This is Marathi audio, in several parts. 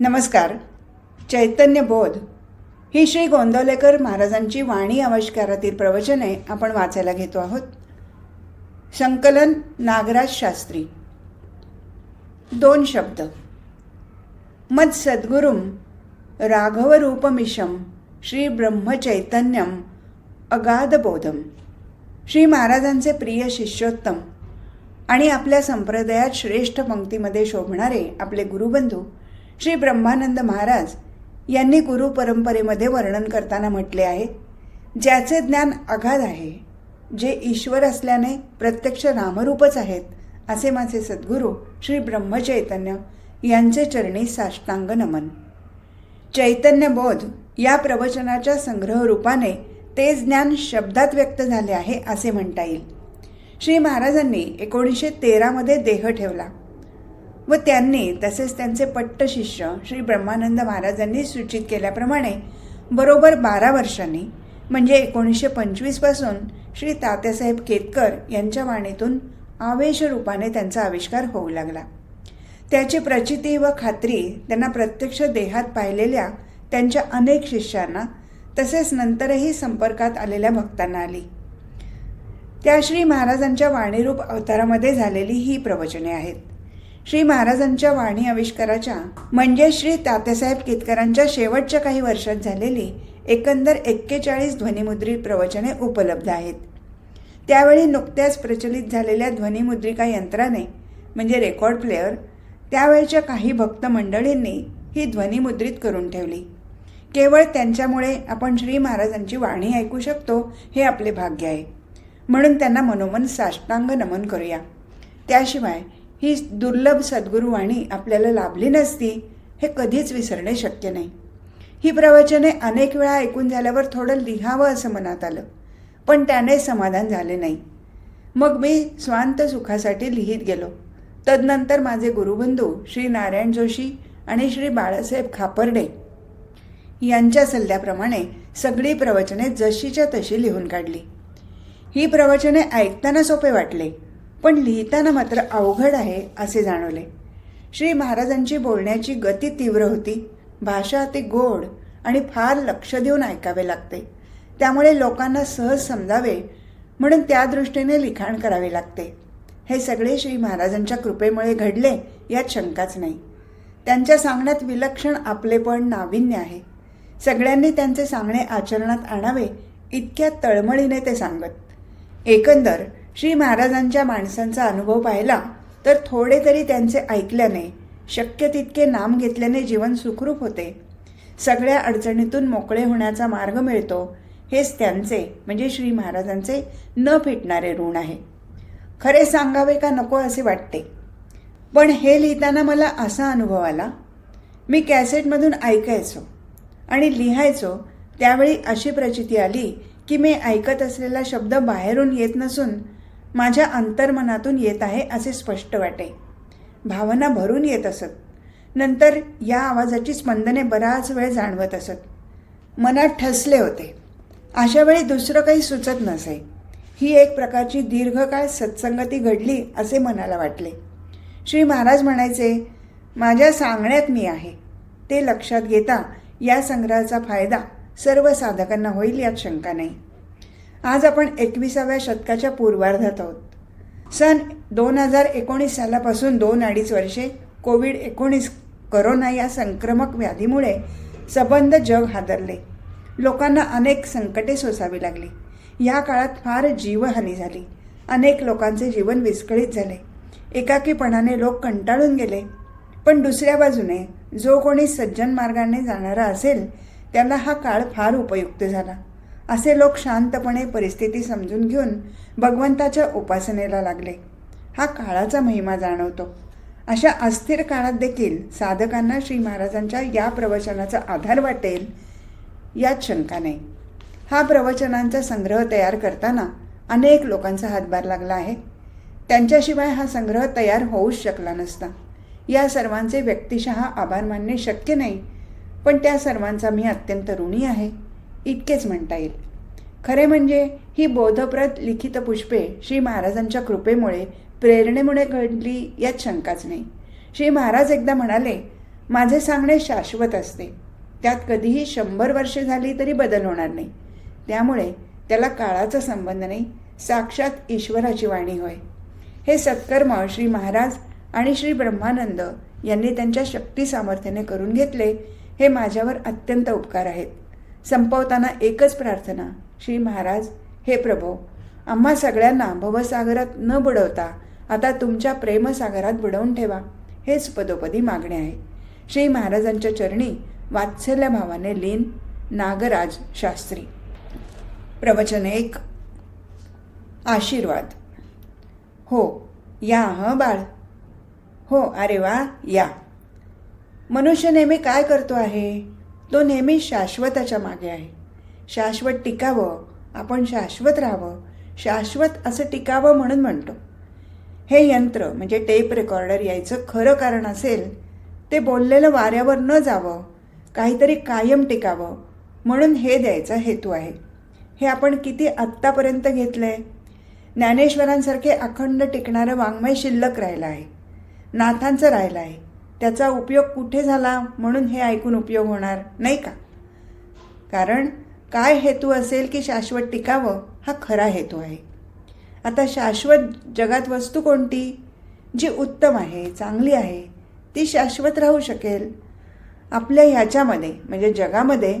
नमस्कार. चैतन्य बोध. ही श्री गोंदवलेकर महाराजांची वाणी आविष्कारातील प्रवचने आपण वाचायला घेतो आहोत. संकलन नागराज शास्त्री. दोन शब्द. मत सद्गुरुम राघवरूपमिशम श्री ब्रह्मचैतन्यम अगाधबोधम श्री महाराजांचे प्रिय शिष्योत्तम आणि आपल्या संप्रदायात श्रेष्ठ पंक्तीमध्ये शोभणारे आपले गुरुबंधू श्री ब्रह्मानंद महाराज यांनी गुरु परंपरेमध्ये वर्णन करताना म्हटले आहे ज्याचे ज्ञान अगाध आहे जे ईश्वर असल्याने प्रत्यक्ष रामरूपच आहेत असे माझे सद्गुरू श्री ब्रह्मचैतन्य यांचे चरणी साष्टांग नमन. चैतन्यबोध या प्रवचनाच्या संग्रहरूपाने ते ज्ञान शब्दात व्यक्त झाले आहे असे म्हणता येईल. श्री महाराजांनी एकोणीसशे तेरामध्ये देह ठेवला. व त्यांनी तसेच त्यांचे पट्ट शिष्य श्री ब्रह्मानंद महाराजांनी सूचित केल्याप्रमाणे बरोबर बारा वर्षांनी म्हणजे एकोणीसशे पंचवीसपासून श्री तात्यासाहेब केतकर यांच्या वाणीतून आवेश रूपाने त्यांचा आविष्कार होऊ लागला. त्याची प्रचिती व खात्री त्यांना प्रत्यक्ष देहात पाहिलेल्या त्यांच्या अनेक शिष्यांना तसेच नंतरही संपर्कात आलेल्या भक्तांना आली. त्या श्री महाराजांच्या वाणीरूप अवतारामध्ये झालेली ही प्रवचने आहेत. श्री महाराजांच्या वाणी आविष्काराच्या म्हणजे श्री तात्यासाहेब केतकरांच्या शेवटच्या काही वर्षात झालेली एकंदर एक्केचाळीस ध्वनिमुद्रित प्रवचने उपलब्ध आहेत. त्यावेळी नुकत्याच प्रचलित झालेल्या ध्वनिमुद्रिका यंत्राने म्हणजे रेकॉर्ड प्लेअर त्यावेळच्या काही भक्त मंडळींनी ही ध्वनिमुद्रित करून ठेवली. केवळ त्यांच्यामुळे आपण श्री महाराजांची वाणी ऐकू शकतो हे आपले भाग्य आहे. म्हणून त्यांना मनोमन साष्टांग नमन करूया. त्याशिवाय ही दुर्लभ सद्गुरुवाणी आपल्याला लाभली नसती हे कधीच विसरणे शक्य नाही. ही प्रवचने अनेक वेळा ऐकून झाल्यावर थोडं लिहावं असं मनात आलं पण त्याने समाधान झाले नाही. मग मी स्वांत सुखासाठी लिहित गेलो. तदनंतर माझे गुरुबंधू श्री नारायण जोशी आणि श्री बाळासाहेब खापर्डे यांच्या सल्ल्याप्रमाणे सगळी प्रवचने जशीच्या तशी लिहून काढली. ही प्रवचने ऐकताना सोपे वाटले. पण लिहिताना मात्र अवघड आहे असे जाणवले. श्री महाराजांची बोलण्याची गती तीव्र होती. भाषा ते गोड आणि फार लक्ष देऊन ऐकावे लागते. त्यामुळे लोकांना सहज समजावे म्हणून त्या दृष्टीने लिखाण करावे लागते. हे सगळे श्री महाराजांच्या कृपेमुळे घडले यात शंकाच नाही. त्यांच्या सांगण्यात विलक्षण आपलेपण नाविन्य आहे. सगळ्यांनी त्यांचे सांगणे आचरणात आणावे इतक्या तळमळीने ते सांगत. एकंदर श्री महाराजांच्या माणसांचा अनुभव पाहिला तर थोडे तरी त्यांचे ऐकल्याने शक्य तितके नाम घेतल्याने जीवन सुखरूप होते. सगळ्या अडचणीतून मोकळे होण्याचा मार्ग मिळतो हेच त्यांचे म्हणजे श्री महाराजांचे न फिटणारे ऋण आहे. खरे सांगावे का नको असे वाटते. पण हे लिहिताना मला असा अनुभव आला मी कॅसेटमधून ऐकायचो आणि लिहायचो त्यावेळी अशी प्रचिती आली की मी ऐकत असलेला शब्द बाहेरून येत नसून माझ्या अंतर्मनातून येत आहे असे स्पष्ट वाटे. भावना भरून येत असत. नंतर या आवाजाची स्पंदने बराच वेळ जाणवत असत. मनात ठसले होते. अशा वेळी दुसरं काही सुचत नसे. ही एक प्रकारची दीर्घकाळ सत्संगती घडली असे मनाला वाटले. श्री महाराज म्हणायचे माझ्या सांगण्यात मी आहे. ते लक्षात घेता या संग्रहाचा फायदा सर्व साधकांना होईल यात शंका नाही. आज आपण एकविसाव्या शतकाच्या पूर्वार्धात आहोत. सन दोन हजार एकोणीस सालापासून दोन अडीच वर्षे कोविड एकोणीस करोना या संक्रमक व्याधीमुळे सबंध जग हादरले. लोकांना अनेक संकटे सोसावी लागली. या काळात फार जीवहानी झाली. अनेक लोकांचे जीवन विस्कळीत झाले. एकाकीपणाने लोक कंटाळून गेले. पण दुसऱ्या बाजूने जो कोणी सज्जन मार्गाने जाणारा असेल त्याला हा काळ फार उपयुक्त झाला. असे लोक शांतपणे परिस्थिती समजून घेऊन भगवंताच्या उपासनेला लागले. हा काळाचा महिमा जाणवतो. अशा अस्थिर काळात देखील साधकांना श्री महाराजांच्या या प्रवचनाचा आधार वाटेल यात शंका नाही. हा प्रवचनांचा संग्रह तयार करताना अनेक लोकांचा हातभार लागला आहे. त्यांच्याशिवाय हा संग्रह तयार होऊच शकला नसता. या सर्वांचे व्यक्तिशः आभार मानणे शक्य नाही पण त्या सर्वांचा मी अत्यंत ऋणी आहे. इतकेच म्हणता येईल. खरे म्हणजे ही बोधप्रत लिखित पुष्पे श्री महाराजांच्या कृपेमुळे प्रेरणेमुळे घडली यात शंकाच नाही. श्री महाराज एकदा म्हणाले माझे सांगणे शाश्वत असते. त्यात कधीही शंभर वर्षे झाली तरी बदल होणार नाही. त्यामुळे त्याला काळाचा संबंध नाही साक्षात ईश्वराची वाणी होय. हे सत्कर्म श्री महाराज आणि श्री ब्रह्मानंद यांनी त्यांच्या शक्ती सामर्थ्याने करून घेतले हे माझ्यावर अत्यंत उपकार आहेत. संपवताना एकच प्रार्थना श्री महाराज हे प्रभो आम्हा सगळ्यांना भवसागरात न बुडवता आता तुमच्या प्रेमसागरात बुडवून ठेवा हेच पदोपदी मागणे आहे. श्री महाराजांच्या चरणी वात्सल्य भावाने लीन नागराज शास्त्री. प्रवचन एक. आशीर्वाद. हो या ह बाळ? हो अरे वा या. मनुष्य नेहमी काय करतो आहे? तो नेहमी शाश्वताच्या मागे आहे. शाश्वत टिकावं आपण शाश्वत राहावं शाश्वत असं टिकावं म्हणून म्हणतो. हे यंत्र म्हणजे टेप रेकॉर्डर यायचं खरं कारण असेल ते बोललेलं वाऱ्यावर न जावं काहीतरी कायम टिकावं म्हणून हे द्यायचा हेतू आहे. हे आपण किती आत्तापर्यंत घेतलं आहे ज्ञानेश्वरांसारखे अखंड टिकणारं वाङ्मय शिल्लक राहिलं आहे. नाथांचं राहिलं आहे. त्याचा उपयोग कुठे झाला म्हणून हे ऐकून उपयोग होणार नाही का? कारण काय हेतू असेल की शाश्वत टिकावं हा खरा हेतू आहे. आता शाश्वत जगात वस्तू कोणती? जी उत्तम आहे चांगली आहे ती शाश्वत राहू शकेल. आपल्या ह्याच्यामध्ये म्हणजे जगामध्ये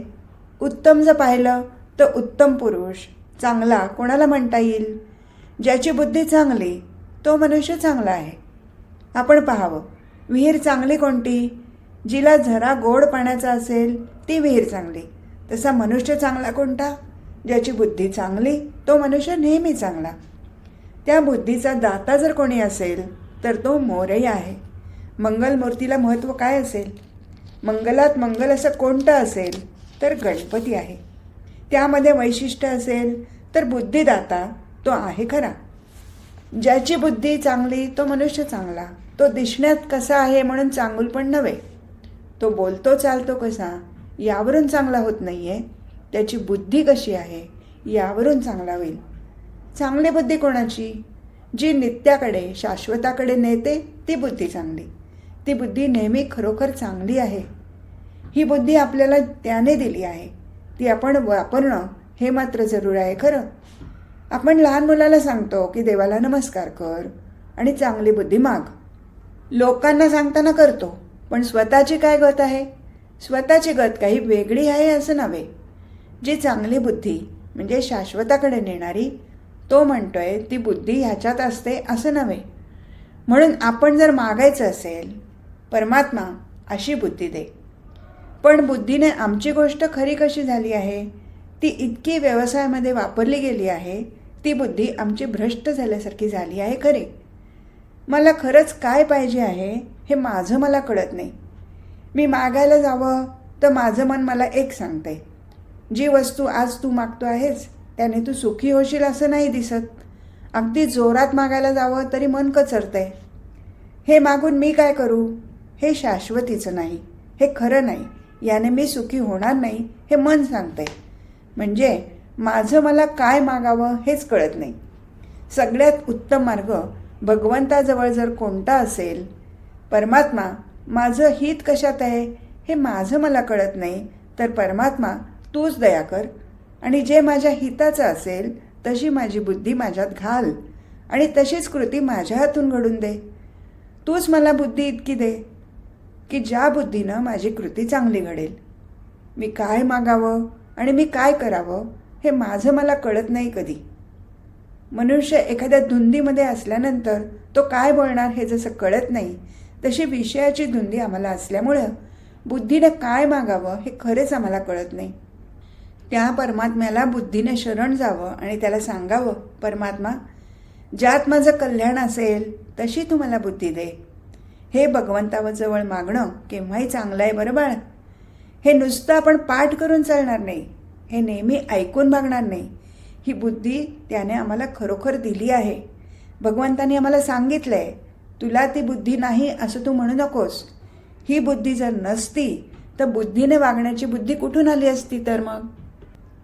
उत्तम जर पाहिलं तर उत्तम पुरुष चांगला कोणाला म्हणता येईल? ज्याची बुद्धी चांगली तो मनुष्य चांगला आहे. आपण पाहावं. विहीर चांगली कोणती? जिला झरा गोड पाण्याचा असेल ती विहीर चांगली. तसा मनुष्य चांगला कोणता? ज्याची बुद्धी चांगली तो मनुष्य नेहमी चांगला. त्या बुद्धीचा दाता जर कोणी असेल तर तो मोरही आहे. मंगलमूर्तीला महत्त्व काय असेल? मंगलात मंगल असं कोणतं असेल तर गणपती आहे. त्यामध्ये वैशिष्ट्य असेल तर बुद्धिदाता तो आहे खरा. ज्याची बुद्धी चांगली तो मनुष्य चांगला. तो दिसण्यात कसा आहे म्हणून चांगुल पण नव्हे. तो बोलतो चालतो कसा यावरून चांगला होत नाही आहे त्याची बुद्धी कशी आहे यावरून चांगला होईल. चांगली बुद्धी कोणाची? जी नित्याकडे शाश्वताकडे नेते ती बुद्धी चांगली. ती बुद्धी नेहमी खरोखर चांगली आहे. ही बुद्धी आपल्याला त्याने दिली आहे. ती आपण वापरणं हे मात्र जरूर आहे खरं. आपण लहान मुलाला सांगतो की देवाला नमस्कार कर आणि चांगली बुद्धी माग. लोकांना सांगताना करतो. पण स्वतःची काय गत आहे? स्वतःची गत काही वेगळी आहे असं नव्हे. जी चांगली बुद्धी म्हणजे शाश्वताकडे नेणारी तो म्हणतोय ती बुद्धी ह्याच्यात असते असं नव्हे. म्हणून आपण जर मागायचं असेल परमात्मा अशी बुद्धी दे. पण बुद्धीने आमची गोष्ट खरी कशी झाली आहे? ती इतकी व्यवसायामध्ये वापरली गेली आहे ती बुद्धी आमची भ्रष्ट झाल्यासारखी झाली आहे खरी. मला खरंच काय पाहिजे आहे हे माझं मला कळत नाही. मी मागायला जावं तर माझं मन मला एक सांगते जी वस्तू आज तू मागतो आहेस त्याने तू सुखी होशील असं नाही दिसत. अगदी जोरात मागायला जावं तरी मन कचरतंय. हे मागून मी काय करू? हे शाश्वतीचं नाही. हे खरं नाही. याने मी सुखी होणार नाही हे मन सांगतंय. म्हणजे माझं मला काय मागावं हेच कळत नाही. सगळ्यात उत्तम मार्ग भगवंताजवळ जर कोणता असेल परमात्मा माझं हित कशात आहे हे माझं मला कळत नाही तर परमात्मा तूच दया कर आणि जे माझ्या हिताचं असेल तशी माझी बुद्धी माझ्यात घाल आणि तशीच कृती माझ्या हातून घडून दे. तूच मला बुद्धी इतकी दे की ज्या बुद्धीनं माझी कृती चांगली घडेल. मी काय मागावं आणि मी काय करावं हे माझं मला कळत नाही कधी. मनुष्य एखाद्या धुंदीमध्ये असल्यानंतर तो काय बोलणार हे जसं कळत नाही तशी विषयाची धुंदी आम्हाला असल्यामुळं बुद्धीनं काय मागावं हे खरेच आम्हाला कळत नाही. त्या परमात्म्याला बुद्धीने शरण जावं आणि त्याला सांगावं परमात्मा ज्यात माझं कल्याण असेल तशी तू मला बुद्धी दे. हे भगवंताजवळ मागणं केव्हाही चांगलं आहे बरं बाळ. हे नुसतं आपण पाठ करून चालणार नाही. हे नेहमी ऐकून मागणार नाही. ही बुद्धी त्याने आम्हाला खरोखर दिली आहे. भगवंताने आम्हाला सांगितलं आहे तुला ती बुद्धी नाही असं तू म्हणू नकोस. ही बुद्धी जर नसती तर बुद्धीने वागण्याची बुद्धी कुठून आली असती तर मग?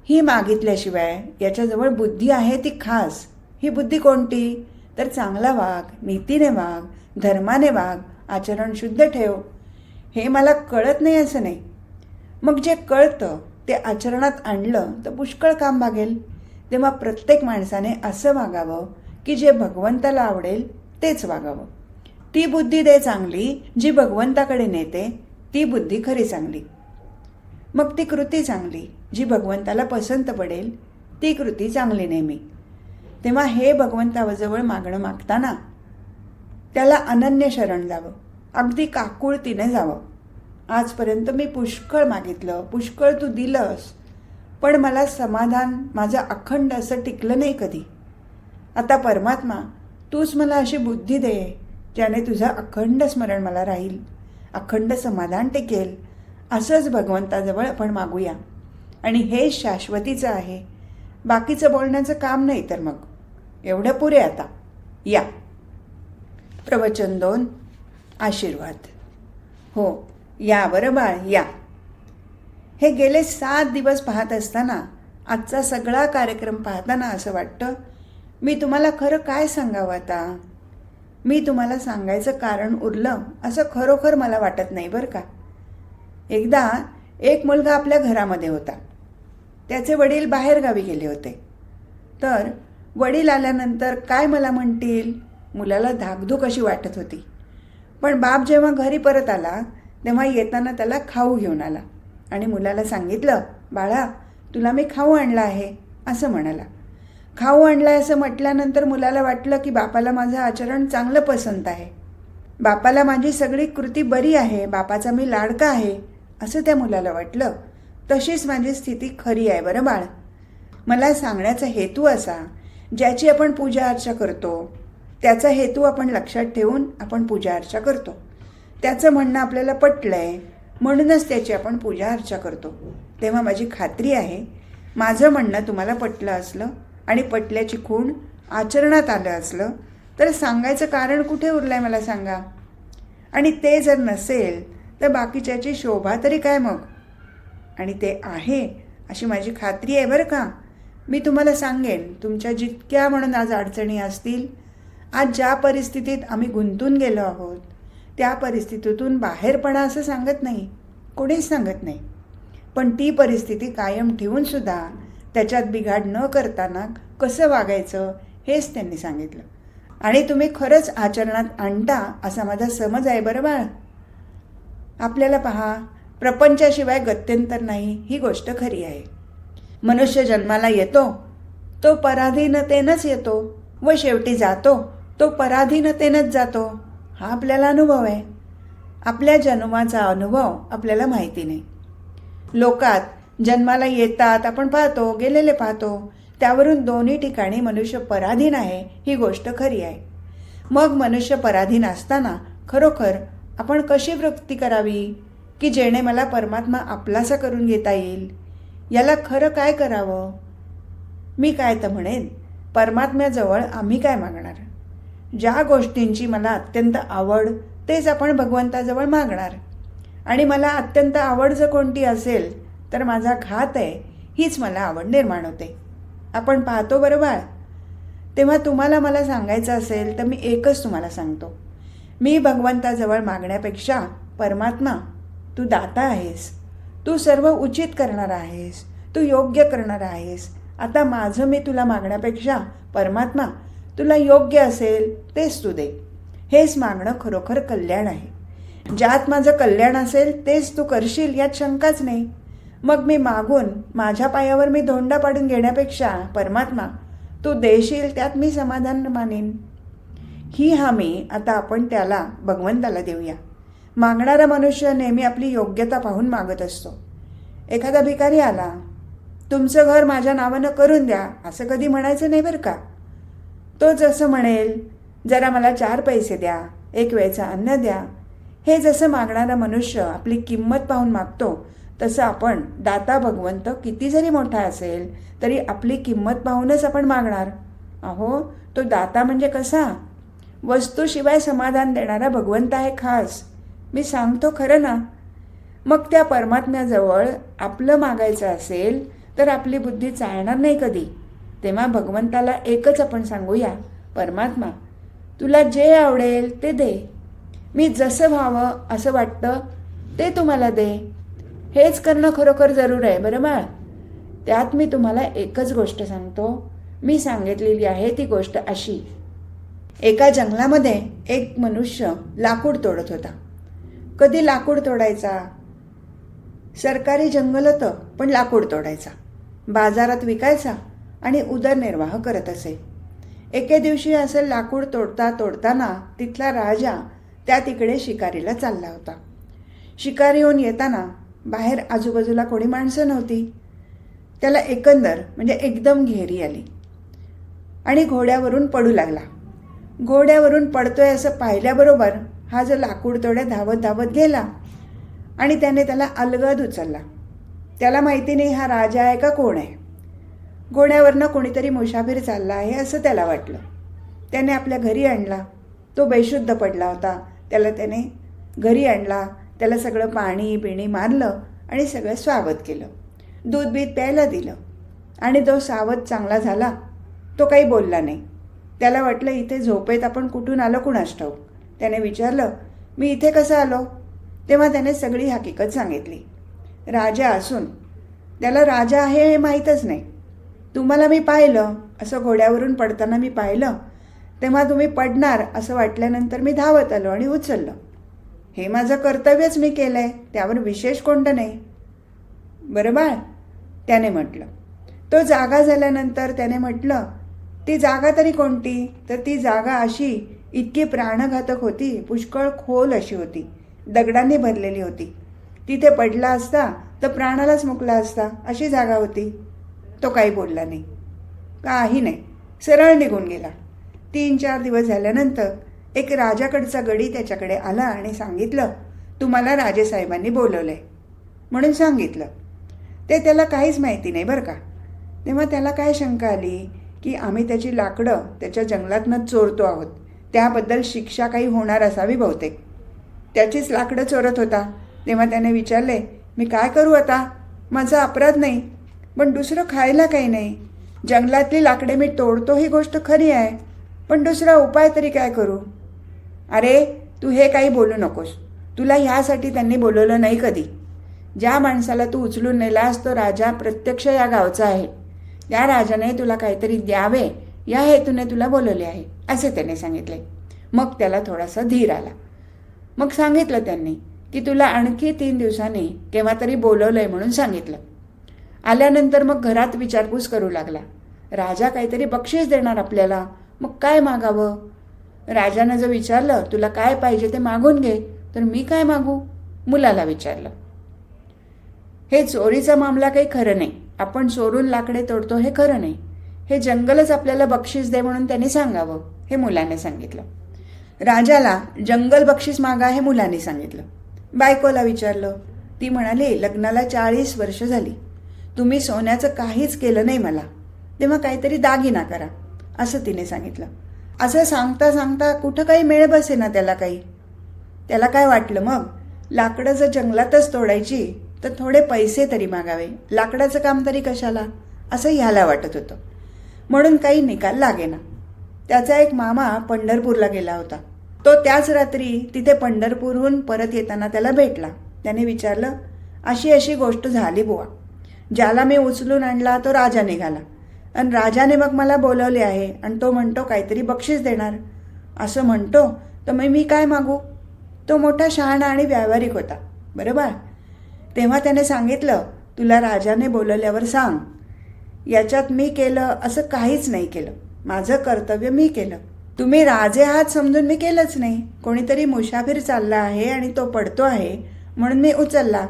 ही मागितल्याशिवाय याच्याजवळ बुद्धी आहे ती खास. ही बुद्धी कोणती? तर चांगला वाग नीतीने वाग धर्माने वाग आचरण शुद्ध ठेव. हे मला कळत नाही असं नाही. मग जे कळतं ते आचरणात आणलं तर पुष्कळ काम भागेल तेव्हा प्रत्येक माणसाने असं वागावं की जे भगवंताला आवडेल तेच वागावं. ती बुद्धी दे चांगली जी भगवंताकडे नेते ती बुद्धी खरी चांगली. मग ती कृती चांगली जी भगवंताला पसंत पडेल ती कृती चांगली नेहमी. तेव्हा हे भगवंताजवळ मागणं मागताना त्याला अनन्य शरण जावं. अगदी काकुळतीने जावं. आजपर्यंत मी पुष्कळ मागितलं पुष्कळ तू दिलंस पण मला समाधान माझं अखंड असं टिकलं नाही कधी. आता परमात्मा तूच मला अशी बुद्धी दे ज्याने तुझं अखंड स्मरण मला राहील अखंड समाधान टिकेल असंच भगवंताजवळ आपण मागूया. आणि हे शाश्वतीचं आहे. बाकीचं बोलण्याचं काम नाही तर मग. एवढं पुरे आता. या. प्रवचन दोन. आशीर्वाद. हो या बरं बाळ या. हे गेले सात दिवस पाहत असताना आजचा सगळा कार्यक्रम पाहताना असं वाटतं मी तुम्हाला खरं काय सांगावं आता? मी तुम्हाला सांगायचं कारण उरलं असं खरोखर मला वाटत नाही बरं का? एकदा एक मुलगा आपल्या घरामध्ये होता. त्याचे वडील बाहेरगावी गेले होते. तर वडील आल्यानंतर काय मला म्हणतील? मुलाला धाकधूक अशी वाटत होती. पण बाप जेव्हा घरी परत आला तेव्हा येताना त्याला खाऊ घेऊन आला. आणि मुलाला सांगितलं बाळा तुला मी खाऊ आणला आहे असं म्हणाला. खाऊ आणला असं म्हटल्यानंतर मुलाला वाटलं की बापाला माझं आचरण चांगलं पसंत आहे. बापाला माझी सगळी कृती बरी आहे बापाचा मी लाडका आहे असं त्या मुलाला वाटलं. तशीच माझी स्थिती खरी आहे बरं बाळ. मला सांगण्याचा हेतू असा ज्याची आपण पूजा अर्चा करतो त्याचा हेतू आपण लक्षात ठेवून आपण पूजा अर्चा करतो. त्याचं म्हणणं आपल्याला पटलं आहे म्हणूनच त्याची आपण पूजा अर्चा करतो. तेव्हा माझी खात्री आहे माझं म्हणणं तुम्हाला पटलं असलं आणि पटल्याची खूण आचरणात आलं असलं तर सांगायचं कारण कुठे उरलं आहे मला सांगा? आणि ते जर नसेल तर बाकीच्याची शोभा तरी काय मग? आणि ते आहे अशी माझी खात्री आहे बरं का? मी तुम्हाला सांगेन तुमच्या जितक्या म्हणून आज अडचणी असतील आज ज्या परिस्थितीत आम्ही गुंतून गेलो आहोत त्या परिस्थितीतून बाहेरपणा असं सांगत नाही. कोणीच सांगत नाही. पण ती परिस्थिती कायम ठेवूनसुद्धा त्याच्यात बिघाड न करताना कसं वागायचं हेच त्यांनी सांगितलं. आणि तुम्ही खरंच आचरणात आणता असा माझा समज आहे बरं बाळ. आपल्याला पहा प्रपंचाशिवाय गत्यंतर नाही ही गोष्ट खरी आहे. मनुष्य जन्माला येतो तो पराधीनतेनंच येतो व शेवटी जातो तो पराधीनतेनंच जातो. हा आपल्याला अनुभव आहे. आपल्या जन्माचा अनुभव आपल्याला माहिती नाही. लोकात जन्माला येतात आपण पाहतो गेलेले पाहतो. त्यावरून दोन्ही ठिकाणी मनुष्य पराधीन आहे ही गोष्ट खरी आहे. मग मनुष्य पराधीन असताना खरोखर आपण कशी वृत्ती करावी? की जेणे मला परमात्मा आपलासा करून घेता येईल? याला खरं काय करावं? मी काय तर म्हणेन परमात्म्याजवळ आम्ही काय मागणार? ज्या गोष्टींची मला अत्यंत आवड तेच आपण भगवंताजवळ मागणार. आणि मला अत्यंत आवड जर कोणती असेल तर माझा घात आहे हीच मला आवड निर्माण होते. आपण पाहतो बरं तेव्हा तुम्हाला मला सांगायचं असेल तर मी एकच तुम्हाला सांगतो. मी भगवंताजवळ मागण्यापेक्षा परमात्मा तू दाता आहेस. तू सर्व उचित करणार आहेस. तू योग्य करणार आहेस. आता माझं मी तुला मागण्यापेक्षा परमात्मा तुला योग्य असेल तेच तू दे. हेच मागणं खरोखर कल्याण आहे. ज्यात माझं कल्याण असेल तेच तू करशील यात शंकाच नाही. मग मी मागून माझ्या पायावर मी धोंडा पाडून घेण्यापेक्षा परमात्मा तू देशील त्यात मी समाधान मानेन. ही हमी आता आपण त्याला भगवंताला देऊया. मागणारा मनुष्य नेहमी आपली योग्यता पाहून मागत असतो. एखादा भिकारी आला तुमचं घर माझ्या नावानं करून द्या असं कधी म्हणायचं नाही बरं का? तो जसं म्हणेल जरा मला चार पैसे द्या एक वेळचं अन्न द्या. हे जसं मागणारा मनुष्य आपली किंमत पाहून मागतो तसं आपण दाता भगवंत किती जरी मोठा असेल तरी आपली किंमत पाहूनच आपण मागणार. अहो तो दाता म्हणजे कसा? वस्तूशिवाय समाधान देणारा भगवंत आहे खास. मी सांगतो खरं ना? मग त्या परमात्म्याजवळ आपलं मागायचं असेल तर आपली बुद्धी चालणार नाही कधी. तेव्हा भगवंताला एकच आपण सांगूया परमात्मा तुला जे आवडेल ते दे. मी जसं व्हावं असं वाटतं ते तुम्हाला दे. हेच करणं खरोखर जरूर आहे बरं बाळ? त्यात मी तुम्हाला एकच गोष्ट सांगतो. मी सांगितलेली आहे ती गोष्ट अशी. एका जंगलामध्ये एक मनुष्य लाकूड तोडत होता. कधी लाकूड तोडायचा? सरकारी जंगल होतं पण लाकूड तोडायचा. बाजारात विकायचा? आणि उदरनिर्वाह करत असे. एके दिवशी असं लाकूड तोडता तोडताना तिथला राजा त्या तिकडे शिकारीला चालला होता. शिकारी येऊन येताना बाहेर आजूबाजूला कोणी माणसं नव्हती. त्याला एकंदर म्हणजे एकदम घेरी आली. आणि घोड्यावरून पडू लागला. घोड्यावरून पडतोय असं पाहिल्याबरोबर हा जो लाकूड तोड्या धावत धावत गेला आणि त्याने त्याला अलगद उचलला. त्याला माहिती नाही हा राजा आहे का कोण आहे. घोड्यावरनं कोणीतरी मुशाफिर चालला आहे असं त्याला वाटलं. त्याने आपल्या घरी आणला. तो बेशुद्ध पडला होता. त्याला त्याने घरी आणला. त्याला सगळं पाणी पिणी मारलं आणि सगळं स्वागत केलं. दूध बीत प्यायला दिलं. आणि तो सावध चांगला झाला तो काही बोलला नाही. त्याला वाटलं इथे झोपेत आपण कुठून आलो कुणास ठाऊक? त्याने विचारलं मी इथे कसं आलो? तेव्हा त्याने सगळी हकीकत सांगितली. राजा असून. त्याला राजा आहे हे माहीतच नाही. तुम्हाला मी पाहिलं असं घोड्यावरून पडताना मी पाहिलं तेव्हा तुम्ही पडणार असं वाटल्यानंतर मी धावत आलो आणि उचललं. हे माझं कर्तव्यच मी केलं आहे त्यावर विशेष कोणतं नाही. बरं बाळ त्याने म्हटलं. तो जागा झाल्यानंतर त्याने म्हटलं ती जागा तरी कोणती? तर ती जागा अशी इतकी प्राणघातक होती पुष्कळ खोल अशी होती दगडांनी भरलेली होती. तिथे पडला असता तर प्राणालाच मुकला असता अशी जागा होती. तो काही बोलला नाही. काही नाही. सरळ निघून गेला. तीन चार दिवस झाल्यानंतर एक राजाकडचा गडी त्याच्याकडे आला आणि सांगितलं तुम्हाला राजेसाहेबांनी बोलवलंय. म्हणून सांगितलं. ते त्याला काहीच माहिती नाही बरं का. तेव्हा त्याला काय शंका आली की आम्ही त्याची लाकडं त्याच्या जंगलातनं चोरतो आहोत. त्याबद्दल शिक्षा काही होणार असावी बहुतेक. त्याचीच लाकडं चोरत होता. तेव्हा त्याने विचारले मी काय करू आता? माझा अपराध नाही. पण दुसरं खायला काही नाही. जंगलातली लाकडे मी तोडतो ही गोष्ट खरी आहे. पण दुसरा उपाय तरी काय करू? अरे तू हे काही बोलू नकोस. तुला ह्यासाठी त्यांनी बोलवलं नाही कधी. ज्या माणसाला तू उचलून नेलास तो राजा प्रत्यक्ष या गावचा आहे. त्या राजाने तुला काहीतरी द्यावे या हेतूने तुला बोलवले आहे असे त्याने सांगितले. मग त्याला थोडासा धीर आला. मग सांगितलं त्यांनी की तुला आणखी तीन दिवसांनी केव्हा तरी बोलवलं आहे म्हणून सांगितलं. आल्यानंतर मग घरात विचारपूस करू लागला. राजा काहीतरी बक्षीस देणार आपल्याला. मग काय मागावं? राजानं जर विचारलं तुला काय पाहिजे ते मागून घे. तर मी काय मागू? मुलाला विचारलं. हे चोरीचा मामला काही खरं नाही. आपण चोरून लाकडे तोडतो हे खरं नाही. हे जंगलच आपल्याला बक्षीस दे म्हणून त्यांनी सांगावं हे मुलाने सांगितलं. राजाला जंगल बक्षीस मागा हे मुलाने सांगितलं. बायकोला विचारलं. ती म्हणाली लग्नाला चाळीस वर्ष झाली. तुम्ही सोन्याचं काहीच केलं नाही मला. तेव्हा काहीतरी दागिना करा असं तिने सांगितलं. असं सांगता सांगता कुठं काही मेळ बसे ना त्याला काही. त्याला काय वाटलं मग? लाकडं जर जंगलातच तोडायची तर थोडे पैसे तरी मागावे. लाकडाचं काम तरी कशाला? असं ह्याला वाटत होतं. म्हणून काही निकाल लागेना. त्याचा एक मामा पंढरपूरला गेला होता. तो त्याच रात्री तिथे पंढरपूरहून परत येताना त्याला भेटला. त्याने विचारलं अशी अशी गोष्ट झाली बुवा. ज्याला मी उचलून आणला तो राजा निघाला आणि राजाने मग मला बोलवले आहे आणि तो म्हणतो काहीतरी बक्षीस देणार. असं म्हणतो तर मग मी काय मागू? तो मोठा शहाणा आणि व्यावहारिक होता. बरोबर? तेव्हा त्याने सांगितलं तुला राजाने बोलवल्यावर सांग. याच्यात मी केलं असं काहीच नाही केलं. माझं कर्तव्य मी केलं. तुम्ही राजे आहात समजून मी केलंच नाही. कोणीतरी मुसाफिर चालला आहे आणि तो पडतो आहे म्हणून मी उचलला.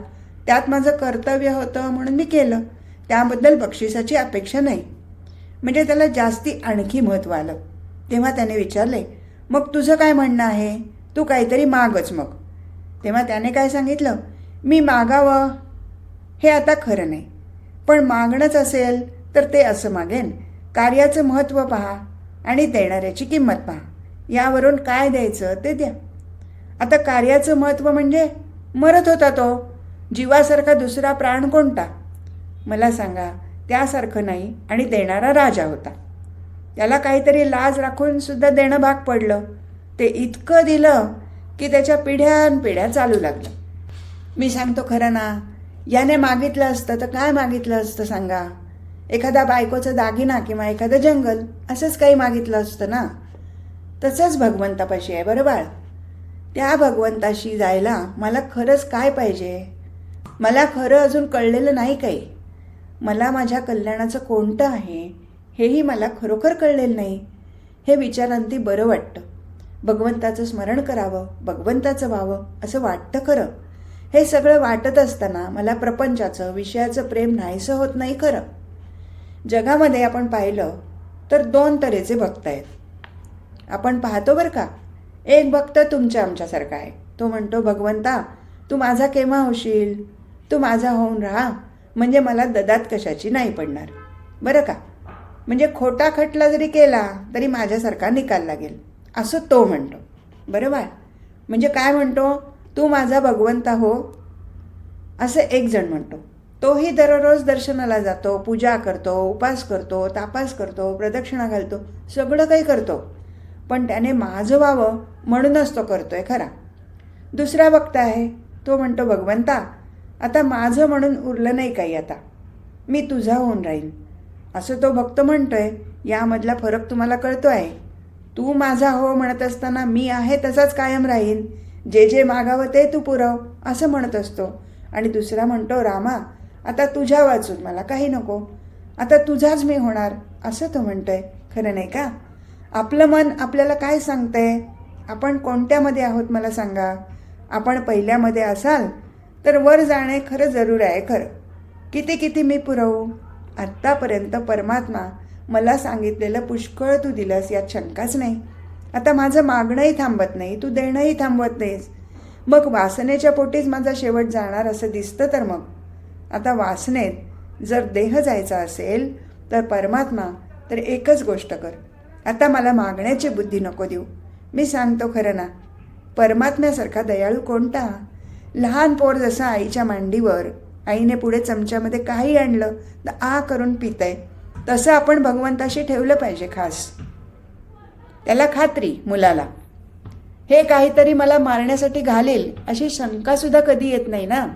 त्यात माझं कर्तव्य होतं म्हणून मी केलं. त्याबद्दल बक्षिसाची अपेक्षा नाही. म्हणजे त्याला जास्ती आणखी महत्त्व आलं. तेव्हा त्याने विचारले मग तुझं काय म्हणणं आहे? तू काहीतरी मागच मग. तेव्हा त्याने काय सांगितलं मी मागावं? हे आता खरं नाही. पण मागणंच असेल तर ते असं मागेन. कार्याचं महत्त्व पहा आणि देणाऱ्याची किंमत पहा. यावरून काय द्यायचं ते द्या. आता कार्याचं महत्त्व म्हणजे मरत होता तो. जीवासारखा दुसरा प्राण कोणता? मला सांगा. त्यासारखं नाही आणि देणारा राजा होता. त्याला काहीतरी लाज राखून सुद्धा देणं भाग पडलं. ते इतकं दिलं की त्याच्या पिढ्यान पिढ्या चालू लागलं. मी सांगतो खरं ना याने मागितलं असतं तर काय मागितलं असतं सांगा? एखादा बायकोचं दागिना किंवा एखादं जंगल असंच काही मागितलं असतं ना? तसंच भगवंतापाशी आहे बरोबर? त्या भगवंताशी जायला मला खरंच काय पाहिजे? मला खरं अजून कळलेलं नाही काही. मला माझ्या कल्याणाचं कोणतं आहे हेही मला खरोखर कळलेलं नाही. हे विचारांती बरं वाटतं. भगवंताचं स्मरण करावं भगवंताचं व्हावं असं वाटतं खरं. हे सगळं वाटत असताना मला प्रपंचाचं विषयाचं प्रेम नाहीसं होत नाही खरं. जगामध्ये आपण पाहिलं तर दोन तऱ्हेचे भक्त आहेत. आपण पाहतो बरं का एक भक्त तुमच्या आमच्यासारखा आहे. तो म्हणतो भगवंता तू माझा केव्हा होशील? तू माझा होऊन राहा. म्हणजे मला ददात कशाची नाही पडणार. बरं का? म्हणजे खोटा खटला जरी केला तरी माझ्यासारखा निकाल लागेल. असं तो म्हणतो. बरोबर म्हणजे काय म्हणतो? तू माझा भगवंता हो. असं एक जण म्हणतो. तोही दररोज दर्शनाला जातो पूजा करतो उपास करतो तापास करतो प्रदक्षिणा घालतो सगळं काही करतो. पण त्याने माझं व्हावं म्हणूनच तो करतो आहे खरा. दुसरा भक्त आहे. तो म्हणतो भगवंता आता माझं म्हणून उरलं नाही काही आता. मी तुझा होऊन राहीन. असं तो भक्त म्हणतोय. यामधला फरक तुम्हाला कळतो आहे तू माझा हो म्हणत असताना मी आहे तसाच कायम राहीन. जे जे मागावं ते तू पुरव असं म्हणत असतो. आणि दुसरा म्हणतो रामा आता तुझ्या वाचून मला काही नको. आता तुझाच मी होणार. असं तो म्हणतोय. खरं नाही का? आपलं मन आपल्याला काय सांगतंय? आपण कोणत्यामध्ये आहोत मला सांगा? आपण पहिल्यामध्ये असाल तर वर जाणे खरं जरूर आहे खरं. किती किती मी पुरवू? आत्तापर्यंत परमात्मा मला सांगितलेलं पुष्कळ तू दिलंस यात शंकाच नाही. आता माझं मागणंही थांबत नाही तू देणंही थांबवत नाहीस. मग वासनेच्या पोटीच माझा शेवट जाणार असं दिसतं तर मग? आता वासनेत जर देह जायचा असेल तर परमात्मा तर एकच गोष्ट कर. आता मला मागण्याची बुद्धी नको देऊ. मी सांगतो खरं ना परमात्म्यासारखा दयाळू कोणता? लहान पोर जसं आईच्या मांडीवर आईने पुढे चमच्यामध्ये काही आणलं तर आ करून पितंय. तसं आपण भगवंताशी ठेवलं पाहिजे खास. त्याला खात्री मुलाला. हे काहीतरी मला मारण्यासाठी घालेल अशी शंकासुद्धा कधी येत नाही ना?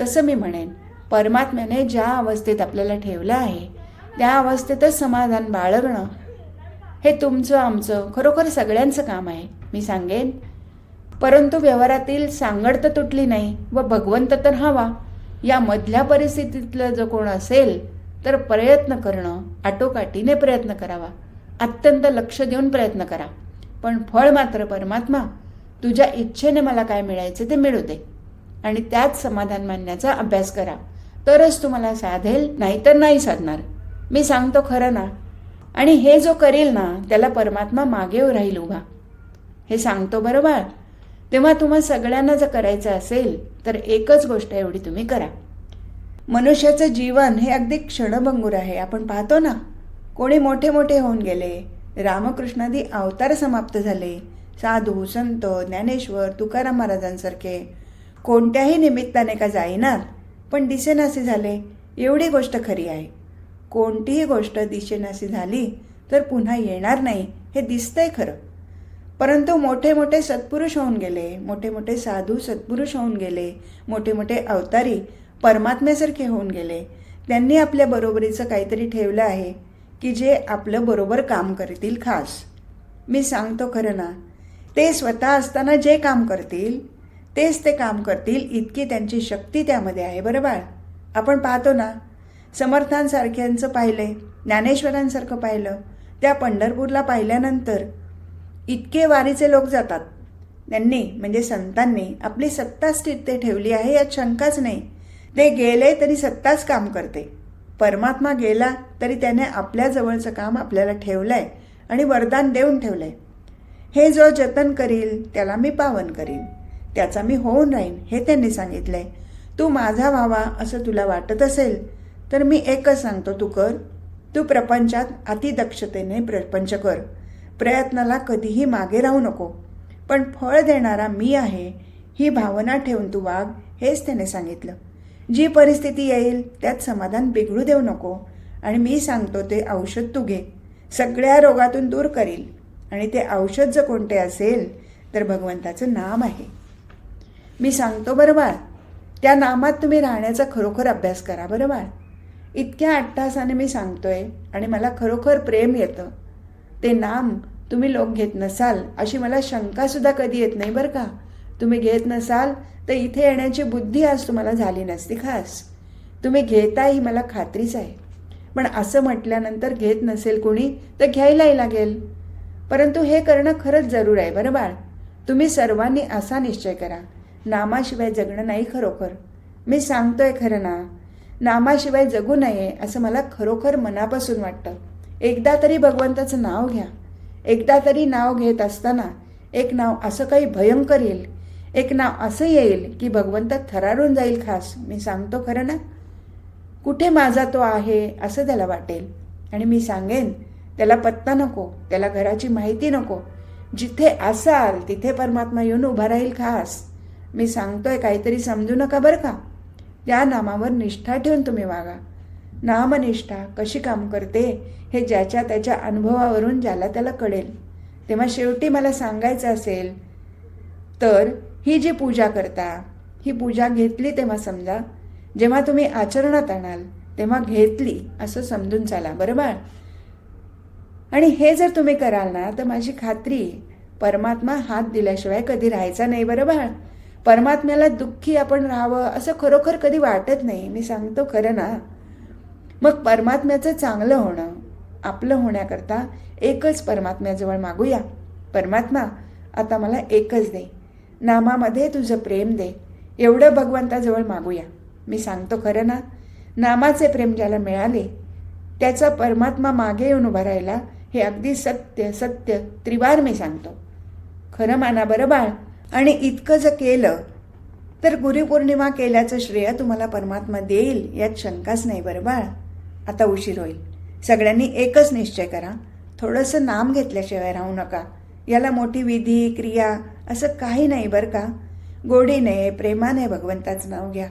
तसं मी म्हणेन. परमात्म्याने ज्या अवस्थेत आपल्याला ठेवलं आहे त्या अवस्थेतच समाधान बाळगणं हे तुमचं आमचं खरोखर सगळ्यांचं काम आहे. मी सांगेन परंतु व्यवहारातील सांगड तर तुटली नाही व भगवंत तर हवा. या मधल्या परिस्थितीतलं जो कोण असेल तर प्रयत्न करणं आटोकाटीने प्रयत्न करावा. अत्यंत लक्ष देऊन प्रयत्न करा. पण फळ मात्र परमात्मा तुझ्या इच्छेने मला काय मिळायचं ते मिळू दे. आणि त्यात समाधान मानण्याचा अभ्यास करा. तरच तुम्हाला साधेल नाहीतर नाही साधणार. मी सांगतो खरं ना. आणि हे जो करेल ना त्याला परमात्मा मागे राहील उभा. हे सांगतो बरं बाळ तेव्हा तुम्हा सगळ्यांना जर करायचं असेल तर एकच गोष्ट एवढी तुम्ही करा. मनुष्याचं जीवन हे अगदी क्षणभंगूर आहे. आपण पाहतो ना कोणी मोठे मोठे होऊन गेले रामकृष्णादी अवतार समाप्त झाले साधू संत ज्ञानेश्वर तुकाराम महाराजांसारखे कोणत्याही निमित्ताने का जाईनात पण दिसेनासे झाले. एवढी गोष्ट खरी आहे. कोणतीही गोष्ट दिशेनाशी झाली तर पुन्हा येणार नाही हे दिसतंय खरं. परंतु मोठे मोठे सत्पुरुष होऊन गेले मोठे मोठे साधू सत्पुरुष होऊन गेले मोठे मोठे अवतारी परमात्म्यासारखे होऊन गेले. त्यांनी आपल्या बरोबरीचं काहीतरी ठेवलं आहे की जे आपलं बरोबर काम करतील खास. मी सांगतो खरं ना ते स्वतः असताना जे काम करतील तेच ते काम करतील इतकी त्यांची शक्ती त्यामध्ये आहे बरं बाळ आपण पाहतो ना समर्थांसारख्यांचं पाहिलंय ज्ञानेश्वरांसारखं पाहिलं त्या पंढरपूरला पाहिल्यानंतर इतके वारीचे लोक जातात. त्यांनी म्हणजे संतांनी आपली सत्ता स्थिरते ठेवली आहे यात शंकाच नाही. ते गेले तरी सत्ताच काम करते. परमात्मा गेला तरी त्याने आपल्याजवळचं काम आपल्याला ठेवलं आहे आणि वरदान देऊन ठेवलं आहे हे जो जतन करील त्याला मी पावन करीन. त्याचा मी होऊन राहीन हे त्यांनी सांगितलं आहे तू माझा व्हावा असं तुला वाटत असेल तर मी एकच सांगतो तू कर. तू प्रपंचात अतिदक्षतेने प्रपंच कर. प्रयत्नाला कधीही मागे राहू नको. पण फळ देणारा मी आहे ही भावना ठेवून तू वाघ हेच त्याने सांगितलं. जी परिस्थिती येईल त्यात समाधान बिघडू देऊ नको. आणि मी सांगतो ते औषध तू घे. सगळ्या रोगातून दूर करील. आणि ते औषध जर कोणते असेल तर भगवंताचं नाम आहे. मी सांगतो बरं त्या नामात तुम्ही राहण्याचा खरोखर अभ्यास करा बरोबर इतक्या इतक्या अट्टासाने मी सांगतोय आणि मला खरोखर प्रेम येतं. ते नाम तुम्ही लोक घेत नसाल अशी मला शंकासुद्धा कधी येत नाही बरं का. तुम्ही घेत नसाल तर इथे येण्याची बुद्धी आज तुम्हाला झाली नसती खास. तुम्ही घेताय ही मला खात्रीच आहे. पण असं म्हटल्यानंतर घेत नसेल कोणी तर घ्यायलाही लागेल. परंतु हे करणं खरंच जरूर आहे बरं बाळ? तुम्ही सर्वांनी असा निश्चय करा. नामाशिवाय जगणं नाही खरोखर. मी सांगतोय खरं ना नामाशिवाय जगू नये असं मला खरोखर मनापासून वाटतं. एकदा तरी भगवंताचं नाव घ्या. एकदा तरी नाव घेत असताना एक नाव असं काही भयंकर येईल. एक नाव असं येईल की भगवंत थरारून जाईल खास. मी सांगतो खरं ना? कुठे माझा तो आहे असं त्याला वाटेल. आणि मी सांगेन त्याला पत्ता नको त्याला घराची माहिती नको. जिथे असाल तिथे परमात्मा येऊन उभा राहील खास. मी सांगतोय काहीतरी समजू नका बरं का? त्या नामावर निष्ठा ठेवून तुम्ही वागा. नामनिष्ठा कशी काम करते हे ज्याच्या त्याच्या अनुभवावरून ज्याला त्याला कळेल. तेव्हा शेवटी मला सांगायचं असेल तर ही जी पूजा करता ही पूजा घेतली तेव्हा समजा जेव्हा तुम्ही आचरणात आणाल तेव्हा घेतली असं समजून चाला बरोबर? आणि हे जर तुम्ही कराल ना तर माझी खात्री परमात्मा हात दिल्याशिवाय कधी राहायचा नाही बरोबर? परमात्म्याला दुःखी आपण राहावं असं खरोखर कधी वाटत नाही. मी सांगतो खरं ना मग परमात्म्याचं चांगलं होणं आपलं होण्याकरता एकच परमात्म्याजवळ मागूया. परमात्मा आता मला एकच दे. नामामध्ये तुझं प्रेम दे. एवढं भगवंताजवळ मागूया. मी सांगतो खरं ना नामाचे प्रेम ज्याला मिळाले त्याचा परमात्मा मागे येऊन उभा राहिला हे अगदी सत्य सत्य त्रिवार मी सांगतो. खरं माना बरं बाळ आणि इतकं जर केलं तर गुरुपौर्णिमा केल्याचं श्रेय तुम्हाला परमात्मा देईल यात शंकाच नाही बरं बाळ. आता उशीर होईल. सगळ्यांनी एकच निश्चय करा. थोडंसं नाम घेतल्याशिवाय राहू नका. याला मोठी विधी क्रिया असं काही नाही बरं का? गोडीने प्रेमाने भगवंताचं नाव घ्या.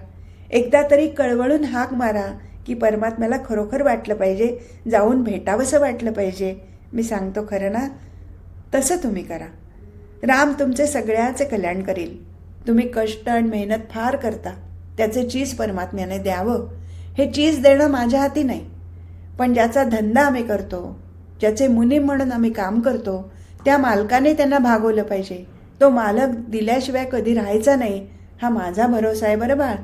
एकदा तरी कळवळून हाक मारा की परमात्म्याला खरोखर वाटलं पाहिजे जाऊन भेटावंसं वाटलं पाहिजे. मी सांगतो खरं ना तसं तुम्ही करा. राम तुमचे सगळ्याचे कल्याण करील. तुम्ही कष्ट आणि मेहनत फार करता. त्याचे चीज परमात्म्याने द्यावं. हे चीज देणं माझ्या हाती नाही. पण ज्याचा धंदा आम्ही करतो ज्याचे मुनीम म्हणून आम्ही काम करतो त्या मालकाने त्यांना भागवलं पाहिजे. तो मालक दिल्याशिवाय कधी राहायचा नाही हा माझा भरोसा आहे बरं बाळ.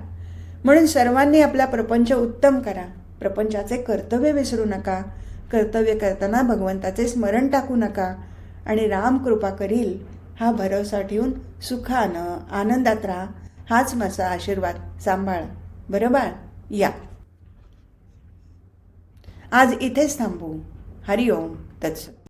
म्हणून सर्वांनी आपला प्रपंच उत्तम करा. प्रपंचाचे कर्तव्य विसरू नका. कर्तव्य करताना भगवंताचे स्मरण टाकू नका. आणि राम कृपा करील हा भरोसा ठेवून सुखानं आनंदात राहा. हाच माझा आशीर्वाद. सांभाळा. बरं बाळ? या. आज इथेच थांबू. हरिओम. तत्सत.